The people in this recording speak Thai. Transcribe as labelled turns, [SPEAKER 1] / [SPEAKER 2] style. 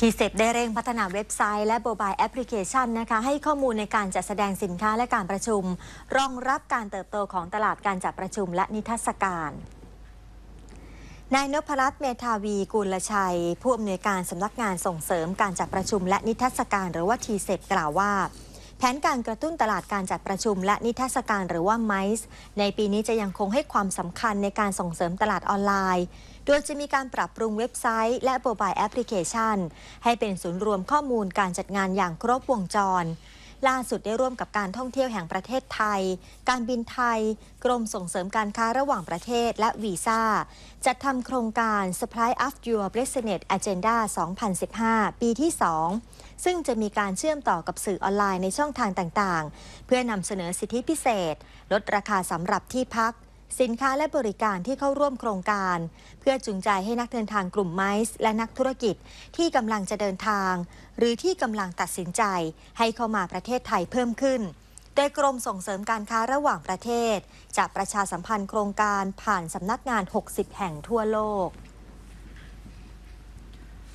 [SPEAKER 1] ทีเซได้เร่งพัฒนาเว็บไซต์และโมบายแอปพลิเคชันนะคะ ให้ข้อมูลในการจัดแสดงสินค้าและการประชุม รองรับการเติบโตของตลาดการจัดประชุมและนิทรรศการนายนพรัตน์เมธาวีกุลชัย ผู้อำนวยการสำนักงานส่งเสริมการจัดประชุมและนิทรรศการหรือว่าทีเซกล่าวว่า แผนการกระตุ้นตลาดการจัดประชุม และนิทรรศการหรือว่าไมซ์ในปีนี้จะยังคงให้ความสำคัญในการส่งเสริมตลาดออนไลน์ โดยจะมีการปรับปรุงเว็บไซต์ และโมบายแอปพลิเคชัน ให้เป็นศูนย์รวมข้อมูลการจัดงานอย่างครบวงจรล่าสุดได้ร่วมกับการท่องเที่ยวแห่งประเทศไทย การบินไทย กรมส่งเสริมการค้าระหว่างประเทศและวีซ่าจัดทำโครงการ Supply of Your Business Agenda 2015 ปีที่ 2 ซึ่งจะมีการเชื่อมต่อกับสื่อออนไลน์ในช่องทางต่างๆ เพื่อนำเสนอสิทธิพิเศษ ลดราคาสำหรับที่พัก สินค้าและบริการที่เข้าร่วมโครงการ เพื่อจูงใจให้นักเดินทางกลุ่มไมซ์และนักธุรกิจที่กำลังจะเดินทาง หรือที่กำลังตัดสินใจ ให้เข้ามาประเทศไทยเพิ่มขึ้นโดยกรมส่งเสริมการค้าระหว่างประเทศ จะประชาสัมพันธ์โครงการผ่านสำนักงาน 60 แห่งทั่วโลก